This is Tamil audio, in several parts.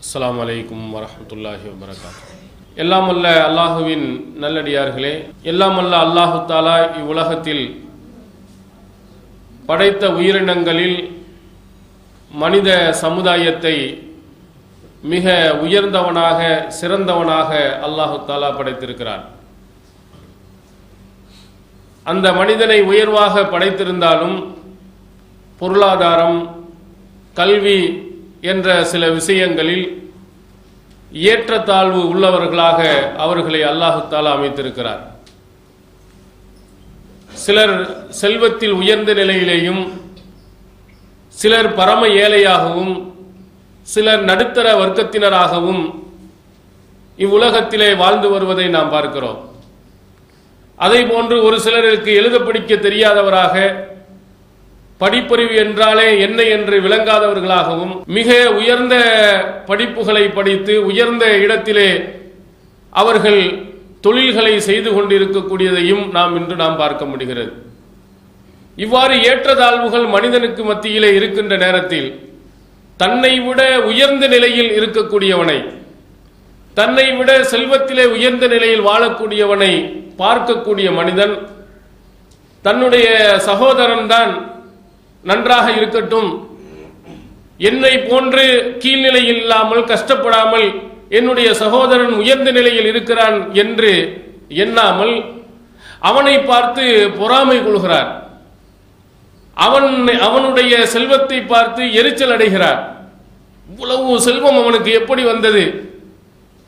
அஸ்லாம் வலைக்கும் வரமத்துல்லாஹி வபரகாத்து எல்லாம் அல்ல அல்லாஹுவின் நல்லடியார்களே எல்லாம் அல்ல அல்லாஹு தாலா இவ்வுலகத்தில் படைத்த உயிரினங்களில் மனித சமுதாயத்தை மிக உயர்ந்தவனாக சிறந்தவனாக அல்லாஹு தாலா படைத்திருக்கிறார் அந்த மனிதனை உயர்வாக படைத்திருந்தாலும் பொருளாதாரம் கல்வி என்ற சில விஷயங்களில் ஏற்றத்தாழ்வு உள்ளவர்களாக அவர்களை அல்லாஹு தாலா அமைத்திருக்கிறார். சிலர் செல்வத்தில் உயர்ந்த நிலையிலேயும் சிலர் பரம ஏழையாகவும் சிலர் நடுத்தர வர்க்கத்தினராகவும் இவ்வுலகத்திலே வாழ்ந்து வருவதை நாம் பார்க்கிறோம். அதே போன்று ஒரு சிலருக்கு எழுத படிக்க தெரியாதவராக படிப்பறிவு என்றாலே என்ன என்று விளங்காதவர்களாகவும் மிக உயர்ந்த படிப்புகளை படித்து உயர்ந்த இடத்திலே அவர்கள் தொழில்களை செய்து கொண்டிருக்கக்கூடியதையும் நாம் இன்று நாம் பார்க்க முடிகிறது. இவ்வாறு ஏற்றதாழ்வுகள் மனிதனுக்கு மத்தியிலே இருக்கின்ற நேரத்தில் தன்னை விட உயர்ந்த நிலையில் இருக்கக்கூடியவனை தன்னை விட செல்வத்திலே உயர்ந்த நிலையில் வாழக்கூடியவனை பார்க்கக்கூடிய மனிதன் தன்னுடைய சகோதரன் தான் நன்றாக இருக்கட்டும். என்னை போன்று கீழ்நிலையில் இல்லாமல் கஷ்டப்படாமல் என்னுடைய சகோதரன் உயர்ந்த நிலையில் இருக்கிறான் என்று எண்ணாமல் அவனை பார்த்து பொறாமை கொள்கிறார். அவன் அவனுடைய செல்வத்தை பார்த்து எரிச்சல் அடைகிறார். இவ்வளவு செல்வம் அவனுக்கு எப்படி வந்தது?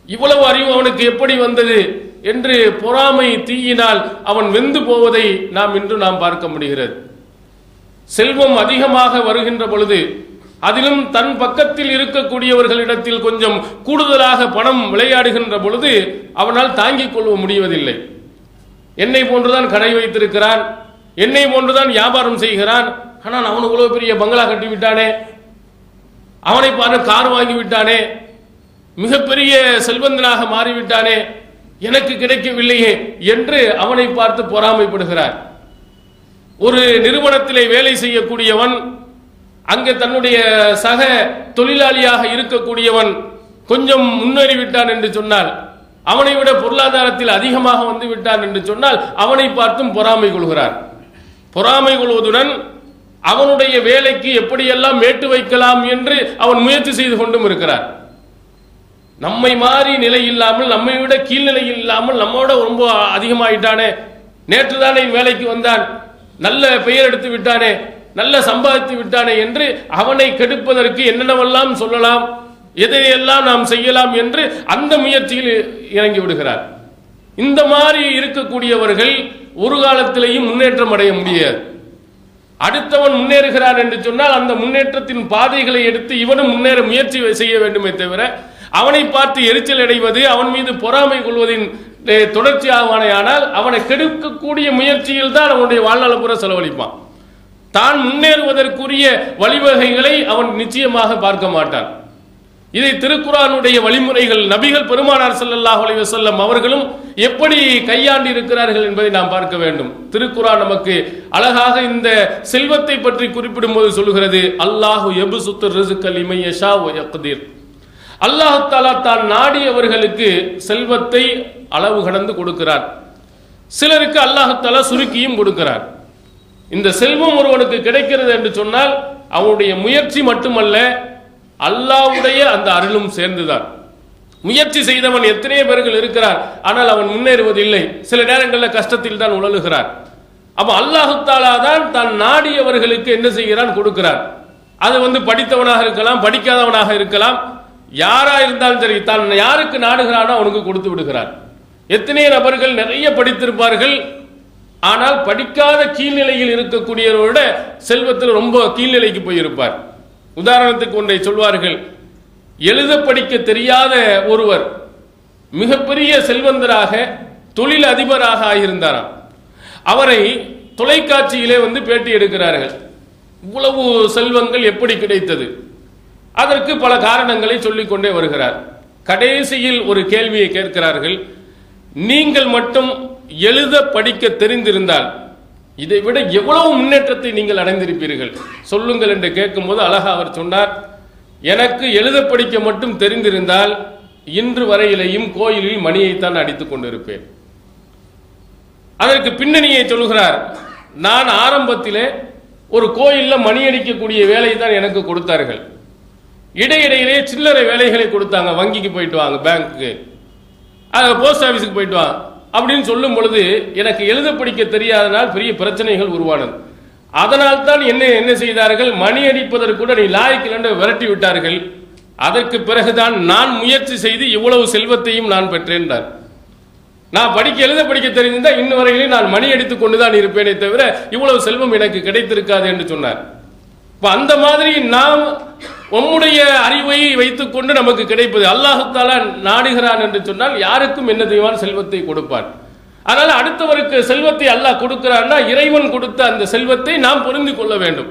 இவ்வளவு அறிவு அவனுக்கு எப்படி வந்தது? என்று பொறாமை தீயினால் அவன் வெந்து போவதை நாம் இன்று நாம் பார்க்க முடிகிறது. செல்வம் அதிகமாக வருகின்ற பொழுது அதிலும் தன் பக்கத்தில் இருக்கக்கூடியவர்களிடத்தில் கொஞ்சம் கூடுதலாக பணம் விளையாடுகின்ற பொழுது அவனால் தாங்கிக் கொள்ள முடிவதில்லை. என்னை போன்றுதான் கடை வைத்திருக்கிறான் என்னை போன்றுதான் வியாபாரம் செய்கிறான் ஆனால் அவன் இவ்வளவு பெரிய பங்களா கட்டி விட்டானே அவனை பாரு கார் வாங்கி விட்டானே மிகப்பெரிய செல்வந்தனாக மாறிவிட்டானே எனக்கு கிடைக்கவில்லையே என்று அவனை பார்த்து பொறாமைப்படுகிறார். ஒரு நிறுவனத்திலே வேலை செய்யக்கூடியவன் அங்கே தன்னுடைய சக தொழிலாளியாக இருக்கக்கூடியவன் கொஞ்சம் முன்னேறி விட்டான் என்று சொன்னால் அவனை விட பொருளாதாரத்தில் அதிகமாக வந்து விட்டான் என்று சொன்னால் அவனை பார்த்தும் பொறாமை கொள்கிறார். பொறாமை கொள்வதுடன் அவனுடைய வேலைக்கு எப்படியெல்லாம் மேட்டு வைக்கலாம் என்று அவன் முயற்சி செய்து கொண்டும் இருக்கிறார். நம்மை மாறி நிலை இல்லாமல் நம்மை விட கீழ்நிலை இல்லாமல் நம்மோட ரொம்ப அதிகமாயிட்டானே நேற்று தானே வேலைக்கு வந்தான் நல்ல பெயர் எடுத்து விட்டானே நல்ல சம்பாதித்து விட்டானே என்று அவனை கெடுப்பதற்கு என்னென்னவெல்லாம் சொல்லலாம் எதையெல்லாம் நாம் செய்யலாம் என்று அந்த முயற்சியில் இறங்கி விடுகிறார். இந்த மாதிரி இருக்கக்கூடியவர்கள் ஒரு காலத்திலேயும் முன்னேற்றம் அடைய முடியாது. அடுத்தவன் முன்னேறுகிறான் என்று சொன்னால் அந்த முன்னேற்றத்தின் பாதைகளை எடுத்து இவனும் முன்னேற முயற்சி செய்ய வேண்டுமே தவிர அவனை பார்த்து எரிச்சல் அடைவது அவன் மீது பொறாமை கொள்வதின் தொடர்ச்சி தொடர்ச்சியாவானேயானால் அவனை கெடுக்கக்கூடிய முயற்சியில் தான் அவனுடைய வாழ்நாள் பூரா செலவழிப்பான். தான் முன்னேறுவதற்குரிய வழிவகைகளை அவன் நிச்சயமாக பார்க்க மாட்டான். இதை திருக்குறானுடைய வழிமுறைகள் நபிகள் பெருமானார் ஸல்லல்லாஹு அலைஹி அவர்களும் எப்படி கையாண்டு இருக்கிறார்கள் என்பதை நாம் பார்க்க வேண்டும். திருக்குறான் நமக்கு அழகாக இந்த செல்வத்தை பற்றி குறிப்பிடும்போது சொல்லுகிறது அல்லாஹு எபுசுத்து ரிசுக்கல் இமையஷா ஒயக்குதீர் அல்லாஹ் தாலா தான் நாடியவர்களுக்கு செல்வத்தை அளவு கடந்து கொடுக்கிறார். சிலருக்கு அல்லாஹ் தாலா சுருக்கியும் கொடுக்கிறார். இந்த செல்வம் ஒருவனுக்கு கிடைக்கிறது என்று சொன்னால் அவனுடைய முயற்சி மட்டுமல்ல அல்லாவுடைய அந்த அருளும் சேர்ந்துதான். முயற்சி செய்தவன் எத்தனையோ பேர்கள் இருக்கிறார் ஆனால் அவன் முன்னேறுவதில்லை. சில நேரங்களில் கஷ்டத்தில் தான் உழலுகிறார். அப்ப அல்லாஹு தாலா தான் தான் நாடியவர்களுக்கு என்ன செய்கிறான் கொடுக்கிறார். அது வந்து படித்தவனாக இருக்கலாம் படிக்காதவனாக இருக்கலாம் யாரா இருந்தாலும் சரி தான் யாருக்கு நாடுகிறானோ அவனுக்கு கொடுத்து விடுகிறார். எத்தனை நபர்கள் நிறைய படித்திருப்பார்கள். ஆனால் படிக்காத கீழ்நிலையில் இருக்கக்கூடியவரோட செல்வத்தில் ரொம்ப கீழ்நிலைக்கு போயிருப்பார். உதாரணத்துக்கு ஒன்றை சொல்வார்கள். எழுத படிக்க தெரியாத ஒருவர் மிகப்பெரிய செல்வந்தராக தொழில் அதிபராக ஆகியிருந்தாராம் அவரை தொலைக்காட்சியிலே வந்து பேட்டி எடுக்கிறார்கள். இவ்வளவு செல்வங்கள் எப்படி கிடைத்தது? அதற்கு பல காரணங்களை சொல்லிக்கொண்டே வருகிறார். கடைசியில் ஒரு கேள்வியை கேட்கிறார்கள். நீங்கள் மட்டும் எழுத படிக்க தெரிந்திருந்தால் இதை விட எவ்வளவு முன்னேற்றத்தை நீங்கள் அடைந்திருப்பீர்கள்? சொல்லுங்கள் என்று கேட்கும்போது அழகா அவர் சொன்னார் எனக்கு எழுத படிக்க மட்டும் தெரிந்திருந்தால் இன்று வரையிலேயும் கோயிலில் மணியைத்தான் அடித்துக் கொண்டிருப்பேன். அதற்கு பின்னணியை சொல்கிறார் நான் ஆரம்பத்திலே ஒரு கோயிலில் மணி அடிக்கக்கூடிய வேலையை தான் எனக்கு கொடுத்தார்கள். இடையிடையிலே சில்லறை வேலைகளை கொடுத்தாங்க. வங்கிக்கு போயிட்டு வாங்க பேங்க்கு போஸ்ட் ஆஃபீஸுக்கு போயிட்டு வாங்க அப்படின்னு சொல்லும் பொழுது எனக்கு எழுத படிக்க தெரியாதனால் பெரிய பிரச்சனைகள் உருவானது. அதனால் தான் என்ன என்ன செய்தார்கள்? மணி அடிப்பதற்கு கூட நீ லாய்க்கிலண்டு விரட்டி விட்டார்கள். அதற்கு பிறகுதான் நான் முயற்சி செய்து இவ்வளவு செல்வத்தையும் நான் பெற்றேன்றார் நான் படிக்க எழுத படிக்க தெரிந்திருந்தால் இன்னும் வரையிலும் நான் மணி அடித்துக் கொண்டுதான் இருப்பேனே தவிர இவ்வளவு செல்வம் எனக்கு கிடைத்திருக்காது என்று சொன்னார். இப்போ அந்த மாதிரி நாம் உம்முடைய அறிவை வைத்துக்கொண்டு நமக்கு கிடைப்பது. அல்லாஹு நாடுகிறான் என்று சொன்னால் யாருக்கும் என்ன தெய்வான் செல்வத்தை கொடுப்பான். அதனால் அடுத்தவருக்கு செல்வத்தை அல்லாஹ் கொடுக்கிறான்னா இறைவன் கொடுத்த அந்த செல்வத்தை நாம் புரிந்து கொள்ள வேண்டும்.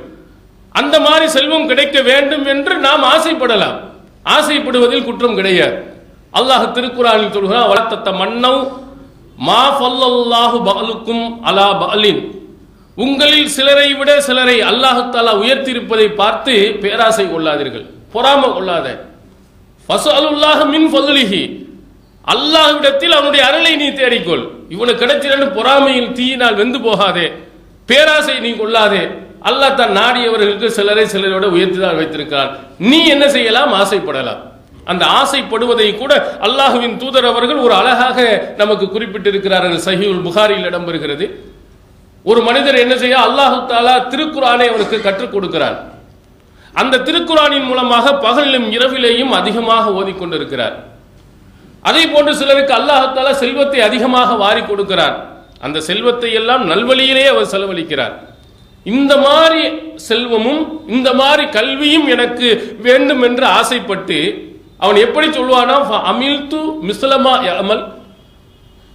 அந்த மாதிரி செல்வம் கிடைக்க வேண்டும் என்று நாம் ஆசைப்படலாம். ஆசைப்படுவதில் குற்றம் கிடையாது. அல்லாஹ் திருக்குறானில் சொல்கிறான் வளர்த்த மன்னவ் மா ஃபல்லல்லாஹு பகலுக்கும் அலா பலின் உங்களில் சிலரை விட சிலரை அல்லாஹத்தாலா உயர்த்தியிருப்பதை பார்த்து பேராசை கொள்ளாதீர்கள் பொறாம கொள்ளாத. ஃபஸ்அலுல்லாஹ மின் ஃபதுலிஹி. அல்லாஹ்விடத்தில் அவனுடைய அருளை நீ தேடிக்கொள். இவனுக்கு கிடைச்சிரன்னு பொறாமையில் தீயினால் வெந்து போகாதே. பேராசை நீ கொள்ளாதே. அல்லாஹ் தான் நாடியவர்களுக்கு சிலரை சிலரோட உயர்த்திதான் வைத்திருக்கிறார் நீ என்ன செய்யலாம்? ஆசைப்படலாம். அந்த ஆசைப்படுவதை கூட அல்லாஹுவின் தூதர் அவர்கள் ஒரு அழகாக நமக்கு குறிப்பிட்டிருக்கிறார்கள் சஹிவுல் புகாரியில் இடம்பெறுகிறது. ஒரு மனிதர் என்ன செய்ய அல்லாஹு தாலா திருக்குறானை அவனுக்கு கற்றுக் கொடுக்கிறார். அந்த திருக்குறானின் மூலமாக பகலிலும் இரவிலேயும் அதிகமாக ஓதிக்கொண்டிருக்கிறார். அதே போன்று சிலருக்கு அல்லாஹால செல்வத்தை அதிகமாக வாரி கொடுக்கிறார். அந்த செல்வத்தை எல்லாம் நல்வழியிலே அவர் செலவழிக்கிறார். இந்த மாதிரி செல்வமும் இந்த மாதிரி கல்வியும் எனக்கு வேண்டும் என்று ஆசைப்பட்டு அவன் எப்படி சொல்வானா அமில் து மிஸ்லமா அமல்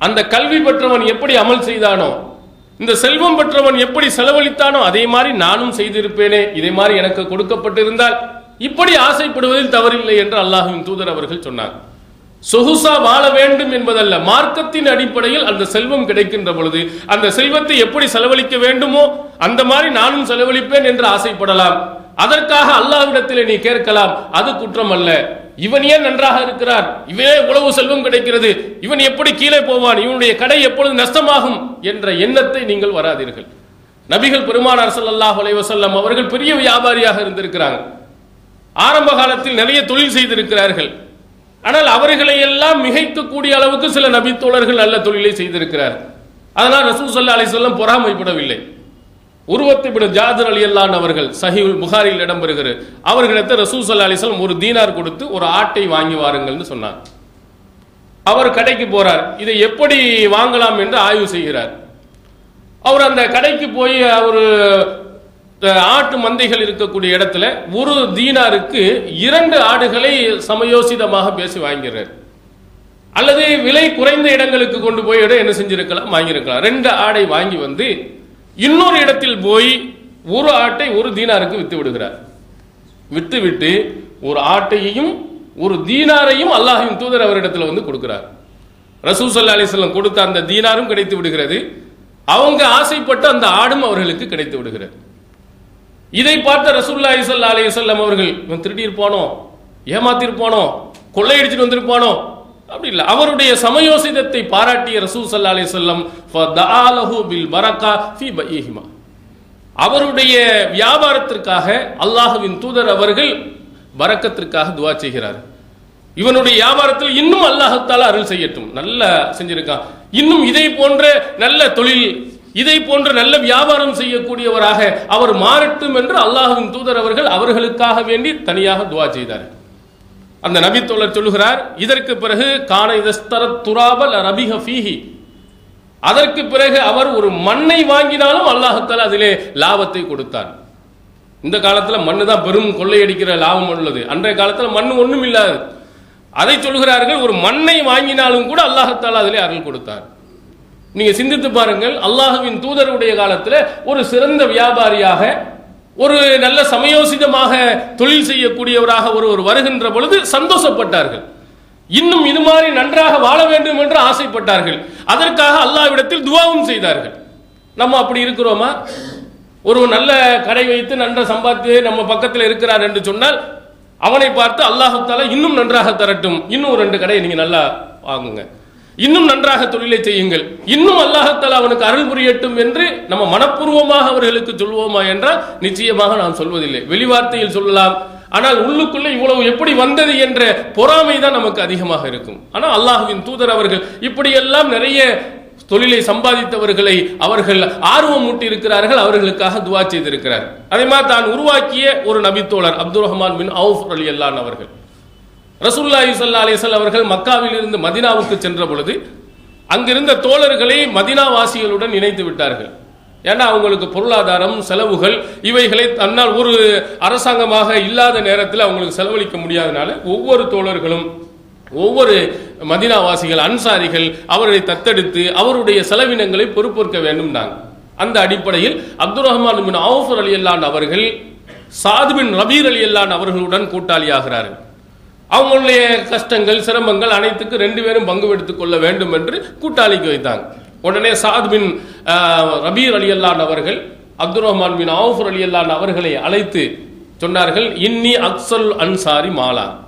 அந்த கல்வி பெற்றவன் எப்படி அமல் செய்தானோ இந்த செல்வம் பெற்றவன் எப்படி செலவழித்தானோ அதே மாதிரி நானும் செய்திருப்பேனே இதே மாதிரி எனக்கு கொடுக்கப்பட்டிருந்தால் இப்படி ஆசைப்படுவதில் தவறில்லை என்று அல்லாஹுவின் தூதர் அவர்கள் சொன்னார். சொகுசா வாழ வேண்டும் என்பதல்ல மார்க்கத்தின் அடிப்படையில் அந்த செல்வம் கிடைக்கின்ற பொழுது அந்த செல்வத்தை எப்படி செலவழிக்க வேண்டுமோ அந்த மாதிரி நானும் செலவழிப்பேன் என்று ஆசைப்படலாம். அதற்காக அல்லாவிடத்தில் நீ கேட்கலாம் அது குற்றம் அல்ல. இவன் ஏன் நன்றாக இருக்கிறார் இவனே உழவு செல்வம் கிடைக்கிறது. இவன் எப்படி கீழே போவான்? இவனுடைய கடை எப்பொழுது நஷ்டமாகும்? என்ற எண்ணத்தை நீங்கள் வராதீர்கள். நபிகள் பெருமானார் சல்லாஹ் அலைவசல்லம் அவர்கள் பெரிய வியாபாரியாக இருந்திருக்கிறாங்க. ஆரம்ப காலத்தில் நிறைய தொழில் செய்திருக்கிறார்கள். ஆனால் அவர்களை எல்லாம் மிகைக்கக்கூடிய அளவுக்கு சில நபித்தோழர்கள் நல்ல தொழிலை செய்திருக்கிறார். அதனால் ரசூல் சல்லா அலிசல்லம் பொறாமைப்படவில்லை. உருவத்தை விட ஜாதர் அலி அல்லான் அவர்கள் சஹிவுல் புகாரில் இடம்பெறுகிறது. அவர்களிடத்தை ரசூல் சல்லா அலிஸ்லம் ஒரு தீனார் கொடுத்து ஒரு ஆட்டை வாங்கி வாருங்கள்னு சொன்னார் அவர் கடைக்கு போறார். இதை எப்படி வாங்கலாம் என்று ஆய்வு செய்கிறார். அவர் அந்த கடைக்கு போய் அவர் ஆட்டு மந்தைகள் இருக்கக்கூடிய இடத்துல ஒரு தீனாருக்கு இரண்டு ஆடுகளை சமயோசிதமாக பேசி வாங்கிறார். அல்லது விலை குறைந்த இடங்களுக்கு கொண்டு போய் இடம் என்ன செஞ்சிருக்கலாம்? வாங்கியிருக்கலாம். ரெண்டு ஆடை வாங்கி வந்து இன்னொரு இடத்தில் போய் ஒரு ஆட்டை ஒரு தீனாருக்கு வித்து விடுகிறார். விட்டு விட்டு ஒரு ஆட்டையையும் ஒரு தீனாரையும் அல்லாஹின் தூதர் அவரிடத்தில் வந்து கொடுக்கிறார். ரசூ சல்லா அலிஸ்லம் கொடுத்த அந்த தீனாரும் கிடைத்து விடுகிறது. அவங்க ஆசைப்பட்ட அந்த ஆடும் அவர்களுக்கு கிடைத்து விடுகிறது. இதை பார்த்த ரசூல்லா ஸல்லல்லாஹு அலைஹி வஸல்லம் அவர்கள் இவன் திருடியிருப்பானோ? ஏமாத்திருப்பானோ கொள்ளையடிச்சிட்டு வந்திருப்பானோ? அப்படி இல்லை. அவருடைய சமயோசிதத்தை பாராட்டிய ரசூ சல்லா அலி சொல்லம் பில் பரக்கா ஃபி பைஹிமா அவருடைய வியாபாரத்திற்காக அல்லாஹுவின் தூதர் அவர்கள் பரக்கத்திற்காக துவா செய்கிறார். இவனுடைய வியாபாரத்தில் இன்னும் அல்லாஹத்தால் அருள் செய்யட்டும். நல்ல செஞ்சிருக்கான். இன்னும் இதை போன்ற நல்ல தொழில் இதை போன்ற நல்ல வியாபாரம் செய்யக்கூடியவராக அவர் மாறட்டும் என்று அல்லாஹின் தூதர் அவர்கள் அவர்களுக்காக வேண்டி தனியாக துவா செய்தார். அந்த நபி தோழர் சொல்லுகிறார் இதற்கு பிறகு காண இதஸ்தர துராபல் ரபிஹ ஃபீஹி. அதற்கு பிறகு அவர் ஒரு மண்ணை வாங்கினாலும் அல்லாஹத்தால் அதிலே லாபத்தை கொடுத்தார். இந்த காலத்தில் மண்ணு தான் பெரும் கொள்ளையடிக்கிற லாபம் உள்ளது. அன்றைய காலத்தில் மண்ணு ஒன்றும் இல்லாது. அதை சொல்கிறார்கள் ஒரு மண்ணை வாங்கினாலும் கூட அல்லாஹத்தால் அதிலே அருள் கொடுத்தார். நீங்கள் சிந்தித்து பாருங்கள் அல்லாஹுவின் தூதருடைய காலத்தில் ஒரு சிறந்த வியாபாரியாக ஒரு நல்ல சமயோசிதமாக தொழில் செய்யக்கூடியவராக ஒருவர் வருகின்ற பொழுது சந்தோஷப்பட்டார்கள். இன்னும் இது மாதிரி நன்றாக வாழ வேண்டும் என்று ஆசைப்பட்டார்கள். அதற்காக அல்லாவிடத்தில் துவாவும் செய்தார்கள். நம்ம அப்படி இருக்கிறோமா? ஒரு நல்ல கடை வைத்து நன்ற சம்பாதித்து நம்ம பக்கத்தில் இருக்கிறார் என்று சொன்னால் அவனை பார்த்து அல்லாஹு தாலா இன்னும் நன்றாக தரட்டும். இன்னும் ஒரு ரெண்டு கடையை நீங்க நல்லா வாங்குங்க. இன்னும் நன்றாக தொழிலை செய்யுங்கள். இன்னும் அல்லாஹத்தால் அவனுக்கு அருள் புரியட்டும் என்று நம்ம மனப்பூர்வமாக அவர்களுக்கு சொல்வோமா என்றால் நிச்சயமாக நான் சொல்வதில்லை. வெளிவார்த்தையில் சொல்லலாம். ஆனால் உள்ளுக்குள்ளே இவ்வளவு எப்படி வந்தது என்ற பொறாமை தான் நமக்கு அதிகமாக இருக்கும். ஆனால் அல்லாஹுவின் தூதர் அவர்கள் இப்படியெல்லாம் நிறைய தொழிலை சம்பாதித்தவர்களை அவர்கள் ஆர்வம் மூட்டி இருக்கிறார்கள் அவர்களுக்காக துவா செய்திருக்கிறார். அதே மாதிரி தான் உருவாக்கிய ஒரு நபித்தோழர் அப்துல் ரஹ்மான் பின் அவுஃப் அலி அல்லான் அவர்கள். ரசூல்லாஹி ஸல்லல்லாஹு அலிசல் அவர்கள் மக்காவில் இருந்து மதினாவுக்கு சென்ற பொழுது அங்கிருந்த தோழர்களை மதினாவாசிகளுடன் இணைத்து விட்டார்கள். ஏன்னா அவங்களுக்கு பொருளாதாரம் செலவுகள் இவைகளை தன்னால் ஒரு அரசாங்கமாக இல்லாத நேரத்தில் அவங்களுக்கு செலவழிக்க முடியாதனால ஒவ்வொரு தோழர்களும் ஒவ்வொரு மதினாவாசிகள் அன்சாரிகள் அவரை தத்தெடுத்து அவருடைய செலவினங்களை பொறுப்பேற்க வேண்டும் அந்த அடிப்படையில் அப்துல் ரஹ்மான் பின் அவுஃபர் அலி அல்லான் அவர்கள் சாது பின் ரபீர் அலி அல்லான் அவர்களுடன் கூட்டாளியாகிறார்கள். அவங்களுடைய கஷ்டங்கள் சிரமங்கள் அனைத்துக்கும் ரெண்டு பேரும் பங்கு எடுத்துக் கொள்ள வேண்டும் என்று கூட்டாளிக்கு வைத்தாங்க. உடனே சாத் பின் ரபீர் அலி அல்லான் அவர்கள் அப்துல் ரஹ்மான் பின் அவுஃபர் அலி அல்லான் அவர்களை அழைத்து சொன்னார்கள் இன்னி அக்சல் அன்சாரி மாலா.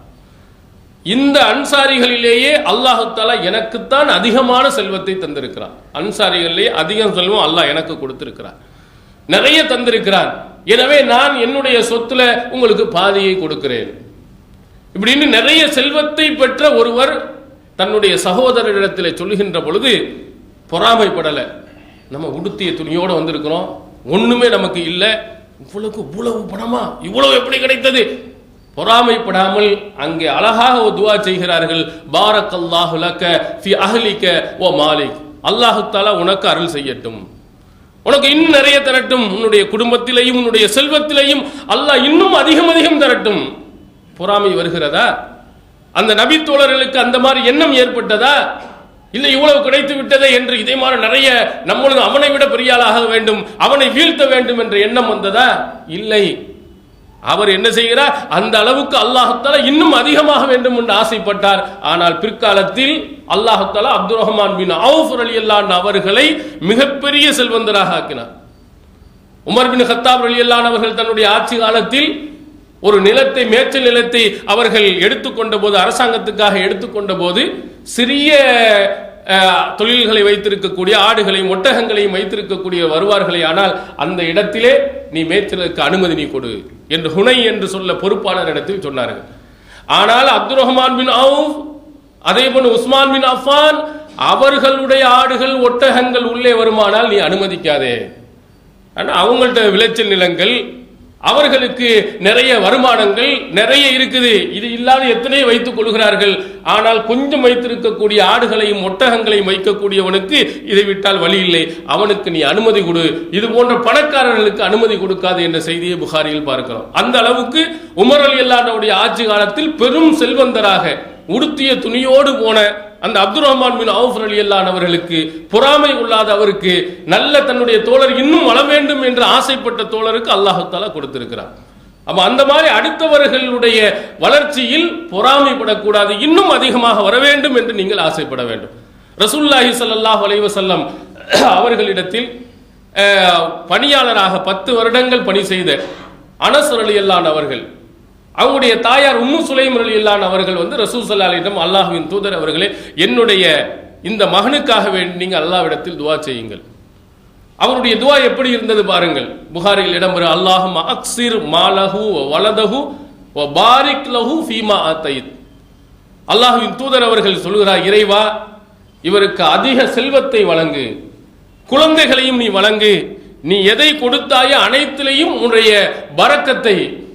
இந்த அன்சாரிகளிலேயே அல்லாஹு தாலா எனக்குத்தான் அதிகமான செல்வத்தை தந்திருக்கிறான். அன்சாரிகளிலேயே அதிகம் செல்வம் அல்லாஹ் எனக்கு கொடுத்திருக்கிறார் நிறைய தந்திருக்கிறான். எனவே நான் என்னுடைய சொத்துல உங்களுக்கு பாதியை கொடுக்கிறேன். இப்படின்னு நிறைய செல்வத்தை பெற்ற ஒருவர் தன்னுடைய சகோதரரிடத்தில் சொல்லுகின்ற பொழுது பொறாமைப்படலை. நம்ம உடுத்திய துணியோடு வந்திருக்கிறோம். ஒண்ணுமே நமக்கு இல்லை. இவ்வளவு இவ்வளவு பணமா? இவ்வளவு எப்படி கிடைத்தது? பொறாமைப்படாமல் அங்கே அழகாக ஒரு துவா செய்கிறார்கள். பாரக் அல்லாஹுலக்க ஃபி அஹ்லிக்க ஓ மாலிக். அல்லாஹு தாலா உனக்கு அருள் செய்யட்டும். உனக்கு இன்னும் நிறைய தரட்டும். உன்னுடைய குடும்பத்திலையும் உன்னுடைய செல்வத்திலையும் அல்லாஹ் இன்னும் அதிகம் அதிகம் தரட்டும். பொறாமை வருகிறதா? அந்த நபி தோழர்களுக்கு அந்த மாதிரி எண்ணம் ஏற்பட்டதா? இல்லை இவ்வளவு கிடைத்து விட்டதே என்று இதே மாதிரி நிறைய நம்மளும் அவனை விட பெரியாளாக வேண்டும் அவனை வீழ்த்த வேண்டும் என்ற எண்ணம் வந்ததா? இல்லை. அவர் என்ன செய்கிறார்? அந்த அளவுக்கு அல்லாஹத்தாலா இன்னும் அதிகமாக வேண்டும் என்று ஆசைப்பட்டார். ஆனால் பிற்காலத்தில் அல்லாஹத்தாலா அப்துல் ரஹ்மான் பின் அவுஃப் அலி அல்லான் அவர்களை மிகப்பெரிய செல்வந்தராக ஆக்கினார். உமர் பின் ஹத்தாப் அலி அல்லான் அவர்கள் தன்னுடைய ஆட்சி காலத்தில் ஒரு நிலத்தை மேய்ச்சல் நிலத்தை அவர்கள் எடுத்துக்கொண்ட போது அரசாங்கத்துக்காக எடுத்துக்கொண்ட போது சிறிய தொழில்களை வைத்திருக்கக்கூடிய ஆடுகளையும் ஒட்டகங்களையும் வைத்திருக்கக்கூடிய வருவார்களே ஆனால் அந்த இடத்திலே நீ மேய்ச்சலுக்கு அனுமதி நீ கொடு என்று ஹுனை என்று சொல்ல பொறுப்பாளர் இடத்தில் சொன்னார்கள். ஆனால் அப்துல் ரஹ்மான் பின் அவுஃப் அதே போன்று உஸ்மான் பின் அஃபான் அவர்களுடைய ஆடுகள் ஒட்டகங்கள் உள்ளே வருமானால் நீ அனுமதிக்காதே. ஆனால் அவங்கள்ட்ட விளைச்சல் நிலங்கள் அவர்களுக்கு நிறைய வருமானங்கள் நிறைய இருக்குது. இது இல்லாத எத்தனை வைத்துக் கொள்கிறார்கள். ஆனால் கொஞ்சம் வைத்திருக்கக்கூடிய ஆடுகளையும் ஒட்டகங்களையும் வைக்கக்கூடியவனுக்கு இதை விட்டால் வழி இல்லை. அவனுக்கு நீ அனுமதி கொடு. இது போன்ற பணக்காரர்களுக்கு அனுமதி கொடுக்காது என்ற செய்தியை புகாரியில் பார்க்கிறோம். அந்த அளவுக்கு உமர் அலி அல்லாஹ்வுடைய ஆட்சி காலத்தில் பெரும் செல்வந்தராக உடுத்திய துணியோடு போன அந்த அப்துல் ரஹ்மான் பின் அவுஃப் அலி அல்லான் அவர்களுக்கு பொறாமை உள்ளாத அவருக்கு நல்ல தன்னுடைய தோழர் இன்னும் வள வேண்டும் என்று ஆசைப்பட்ட தோழருக்கு அல்லாஹு தாலா கொடுத்திருக்கிறார். அப்ப அந்த மாதிரி அடுத்தவர்களுடைய வளர்ச்சியில் பொறாமைப்படக்கூடாது இன்னும் அதிகமாக வர வேண்டும் என்று நீங்கள் ஆசைப்பட வேண்டும். ரசூல்லாஹி சல்லாஹ் அலைஹி அவர்களிடத்தில் பணியாளராக பத்து வருடங்கள் பணி செய்த அனஸ் ரலியல்லான் அவர்கள் அவங்களுடைய தாயார் உம்மு சுலைம் ரலியல்லான் அவர்கள் வந்து ரசூல் அல்லாஹுவின் தூதர் அவர்களே என்னுடைய இந்த மகனுக்காக வேண்டி நீங்கள் அல்லாவிடத்தில் துவா செய்யுங்கள். அவருடைய துவா எப்படி இருந்தது பாருங்கள். புகாரில் இடம்பெறும் அல்லாஹும் அக்சிர் மாலஹு வ வலதஹு பாரிக் லஹு ஃபீமா ஆத்தைத். அல்லாஹுவின் தூதர் அவர்கள் சொல்கிறார் இறைவா இவருக்கு அதிக செல்வத்தை வழங்கு. குழந்தைகளையும் நீ வழங்கு. நீ எதை கொடுத்தாயோ அனைத்திலையும் உன்னுடைய பறக்கத்தை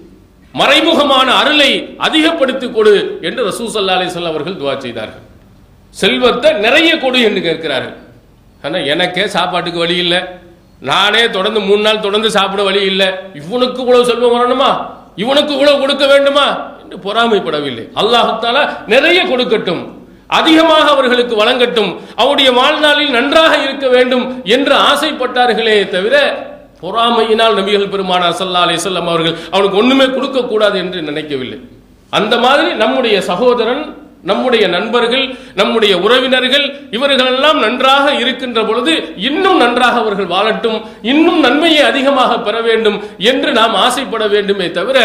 மறைமுகமான அருளை அதிகப்படுத்திக் கொடு என்று ரசூ சல்லா அலிஸ்லாம் அவர்கள் துவா செய்தார்கள். செல்வத்தை நிறைய கொடு என்று கேட்கிறார்கள். ஆனால் எனக்கே சாப்பாட்டுக்கு வழி இல்லை. நானே தொடர்ந்து மூணு நாள் தொடர்ந்து சாப்பிட வழி இல்லை. இவனுக்கு இவ்வளவு செல்வம் வரணுமா? இவனுக்கு இவ்வளவு கொடுக்க வேண்டுமா? என்று பொறாமைப்படவில்லை. அல்லாஹால நிறைய கொடுக்கட்டும். அதிகமாக அவர்களுக்கு வழங்கட்டும். அவருடைய வாழ்நாளில் நன்றாக இருக்க வேண்டும் என்று ஆசைப்பட்டார்களே தவிர பொறாமையினால் நபிகள் பெருமானார் ஸல்லல்லாஹு அலி சொல்லம் அவர்கள் அவனுக்கு ஒண்ணுமே கொடுக்க கூடாது என்று நினைக்கவில்லை. அந்த மாதிரி நம்முடைய சகோதரன் நம்முடைய நண்பர்கள் நம்முடைய உறவினர்கள் இவர்களெல்லாம் நன்றாக இருக்கின்ற பொழுது இன்னும் நன்றாக அவர்கள் வாழட்டும் இன்னும் நன்மையை அதிகமாக பெற வேண்டும் என்று நாம் ஆசைப்பட வேண்டுமே தவிர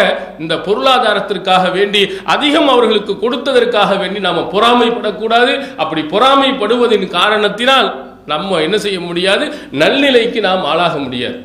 இந்த பொருளாதாரத்திற்காக வேண்டி அதிகம் அவர்களுக்கு கொடுத்ததற்காக வேண்டி நாம் பொறாமைப்படக்கூடாது. அப்படி பொறாமைப்படுவதின் காரணத்தினால் நம்ம என்ன செய்ய முடியாது? நல்நிலைக்கு நாம் ஆளாக முடியாது.